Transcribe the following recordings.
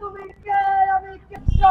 তুমি কে? আমি কিছু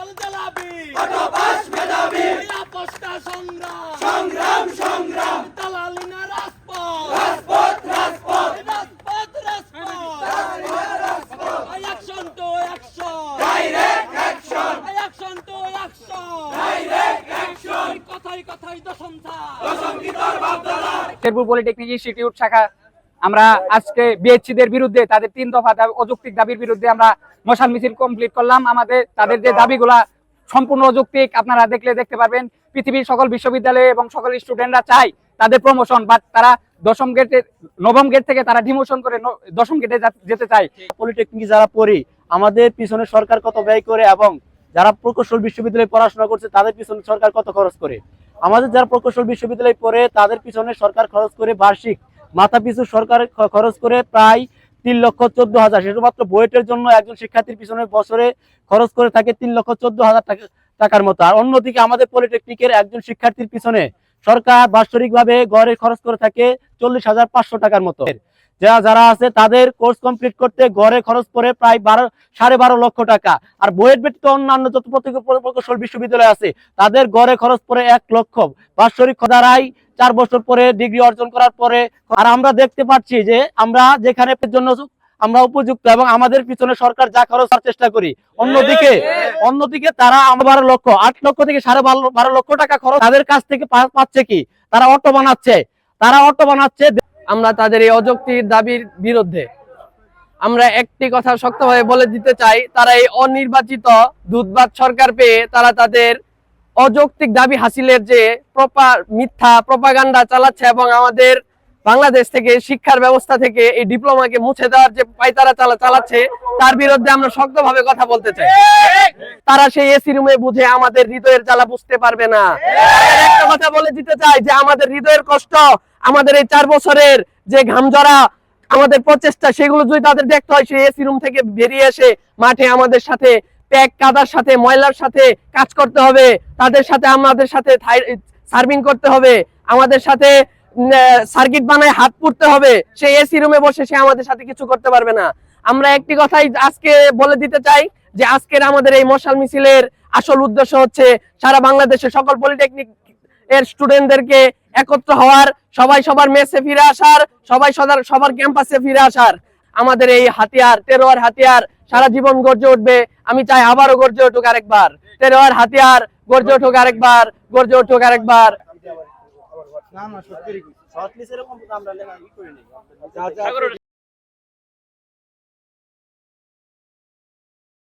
শেরপুর পলিটেকনিক ইনস্টিটিউট শাখা আমরা আজকে বিএসসিদের বিরুদ্ধে তাদের তিন দফা দাবি- অযৌক্তিক দাবির বিরুদ্ধে আমরা মশাল মিছিল কমপ্লিট করলাম। আমাদের তাদের যে দাবিগুলা সম্পূর্ণ অযৌক্তিক আপনারা দেখলে দেখতে পারবেন। পৃথিবীর সকল বিশ্ববিদ্যালয়ে এবং সকল স্টুডেন্টরা চায় তাদের প্রমোশন বাট তারা দশম গেটে নবম গেট থেকে তারা ডিমোশন করে দশম গেটে যেতে চায়। পলিটেকনিক যারা পড়ি আমাদের পিছনে সরকার কত ব্যয় করে এবং যারা প্রকৌশল বিশ্ববিদ্যালয়ে পড়াশোনা করছে, তাদের পিছনে সরকার কত খরচ করে? আমাদের যারা প্রকৌশল বিশ্ববিদ্যালয়ে পড়ে, তাদের পিছনে সরকার খরচ করে বার্ষিক। মাথা পিছু সরকার খরচ করে প্রায় তিন লক্ষ চোদ্দ হাজার। শুধুমাত্র বুয়েটের জন্য একজন শিক্ষার্থীর পিছনে বছরে খরচ করে থাকে তিন লক্ষ চোদ্দ হাজার টাকা টাকার মতো। আর অন্যদিকে আমাদের পলিটেকনিকের একজন শিক্ষার্থীর পিছনে সরকার বাৎসরিক ভাবে গড়ে খরচ করে থাকে চল্লিশ হাজার পাঁচশো টাকার মতো। যারা যারা আছে তাদের কোর্স কমপ্লিট করতে গড়ে খরচ করে প্রায় বারো সাড়ে বারো লক্ষ টাকা। আর বইয়ের ব্যতীত অন্যান্য যত প্রকৌশল বিশ্ববিদ্যালয় আছে তাদের গড়ে খরচ পড়ে এক লক্ষ। বাৎসরিক খদারাই চার বছর পরে ডিগ্রি অর্জন করার পরে আর আমরা দেখতে পাচ্ছি যে আমরা যেখানে জন্য আমরা উপযুক্ত এবং আমাদের পিছনে সরকার যা খরচ করার চেষ্টা করি। অন্যদিকে অন্যদিকে তারা আমার বারো লক্ষ আট লক্ষ থেকে সাড়ে বারো লক্ষ টাকা খরচ তাদের কাছ থেকে পাচ্ছে কি? তারা অটো বানাচ্ছে। তারা অটো বানাচ্ছে। আমরা তাদের এই অযৌক্তিক দাবির বিরুদ্ধে। আমরা একটি কথা শক্তভাবে বলে দিতে চাই, তারা এই অনির্বাচিত দুধবাদ সরকার পেয়ে তারা তাদের অযৌক্তিক দাবি হাসিলের যে প্রপার মিথ্যা প্রপাগান্ডা চালাচ্ছে এবং আমাদের বাংলাদেশ থেকে শিক্ষার ব্যবস্থা থেকে এই ডিপ্লোমাকে মুছে দেওয়ার যে পাইতারা চালা চালাচ্ছে, তার বিরুদ্ধে আমরা শক্তভাবে কথা বলতে চাই। তারা সেই এসি রুমে বুঝে আমাদের হৃদয়ের জ্বালা বুঝতে পারবে না। একটা কথা বলে দিতে চাই যে আমাদের হৃদয়ের কষ্ট আমাদের এই চার বছরের যে ঘামজরা, আমাদের প্রচেষ্টা, সেগুলো যদি তাদের দেখতে হয়, সে এসি রুম থেকে বেরিয়ে এসে মাঠে আমাদের সাথে প্যাক কাদার সাথে, ময়লার সাথে কাজ করতে হবে। তাদের সাথে আমাদের সাথে সার্ভিং করতে হবে। আমাদের সাথে সার্কিট বানায় হাত পুড়তে হবে। সে এসি রুমে বসে সে আমাদের সাথে কিছু করতে পারবে না। আমরা একটি কথাই আজকে বলে দিতে চাই যে, আজকের আমাদের এই মশাল মিছিলের আসল উদ্দেশ্য হচ্ছে সারা বাংলাদেশের সকল পলিটেকনিক এর স্টুডেন্টদেরকে একত্র হওয়ার, সবাই সবার মেসে ফিরে আসার, সবাই সবার সবার ক্যাম্পাসে ফিরে আসার। আমাদের এই হাতিয়ার, তেরোয়ার হাতিয়ার, সারা জীবন গর্জে উঠবে। আমি চাই আবারও গর্জে উঠুক আরেকবার। তেরোয়ার হাতিয়ার, গর্জে উঠুক আরেকবার, গর্জে উঠুক আরেকবার।